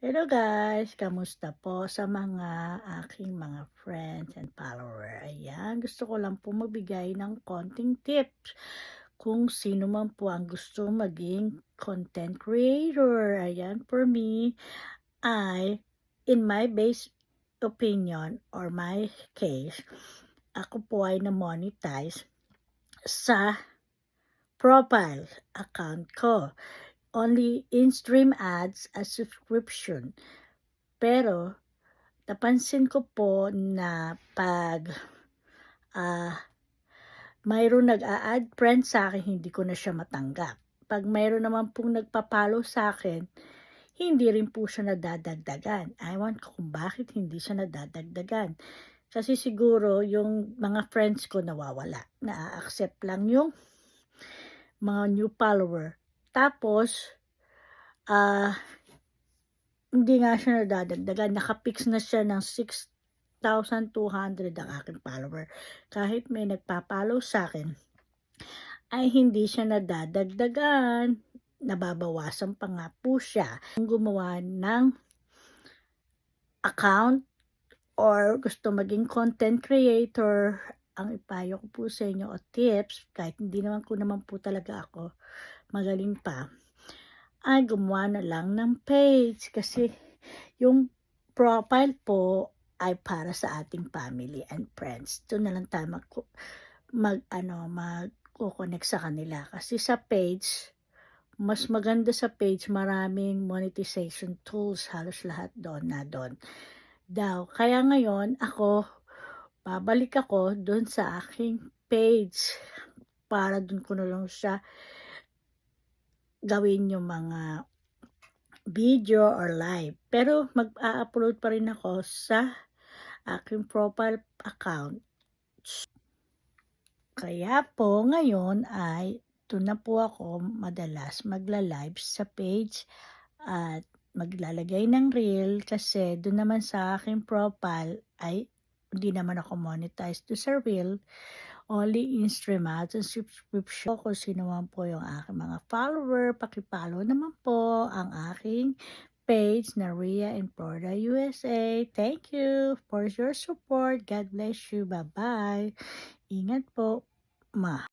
Hello guys! Kamusta po sa mga aking mga friends and follower? Ayan, gusto ko lang po magbigay ng konting tips kung sino man po ang gusto maging content creator. Ayan, for me, I, in my base opinion or my case, ako po ay na-monetize sa profile account ko only in-stream ads as subscription. Pero, napansin ko po na pag ah mayroon nag-a-add friend sa akin, hindi ko na siya matanggap. Pag mayroon naman pong nagpapalo sa akin, hindi rin po siya nadadagdagan. Ewan ko kung bakit hindi siya nadadagdagan. Kasi siguro yung mga friends ko nawawala. Na-accept lang yung mga new follower. Tapos, ah, hindi nga siya nadadagdagan. Nakapix na siya ng 6,200 ang aking follower. Kahit may nagpapalo sa akin, ay hindi siya nadadagdagan. Nababawasan pa nga po siya. Kung gumawa ng account or gusto maging content creator, ang ipayo ko po sa inyo o tips, kahit hindi naman ko naman po talaga ako magaling pa, ay gumawa na lang ng page kasi yung profile po ay para sa ating family and friends. Doon na lang tayo mag, mag ano, mag-connect sa kanila. Kasi sa page, mas maganda sa page, maraming monetization tools, halos lahat doon na doon. Daw. Kaya ngayon, ako, babalik ako doon sa aking page para doon ko na lang siya gawin yung mga video or live. Pero mag-a-upload pa rin ako sa aking profile account. Kaya po ngayon ay doon na po ako madalas magla-live sa page at maglalagay ng reel kasi doon naman sa aking profile ay hindi naman ako monetized to reel only in stream ads and subscription. Kung sino man po yung aking mga follower, pakipollow naman po ang aking page na Ria in Florida, USA. Thank you for your support. God bless you. Bye-bye. Ingat po, ma.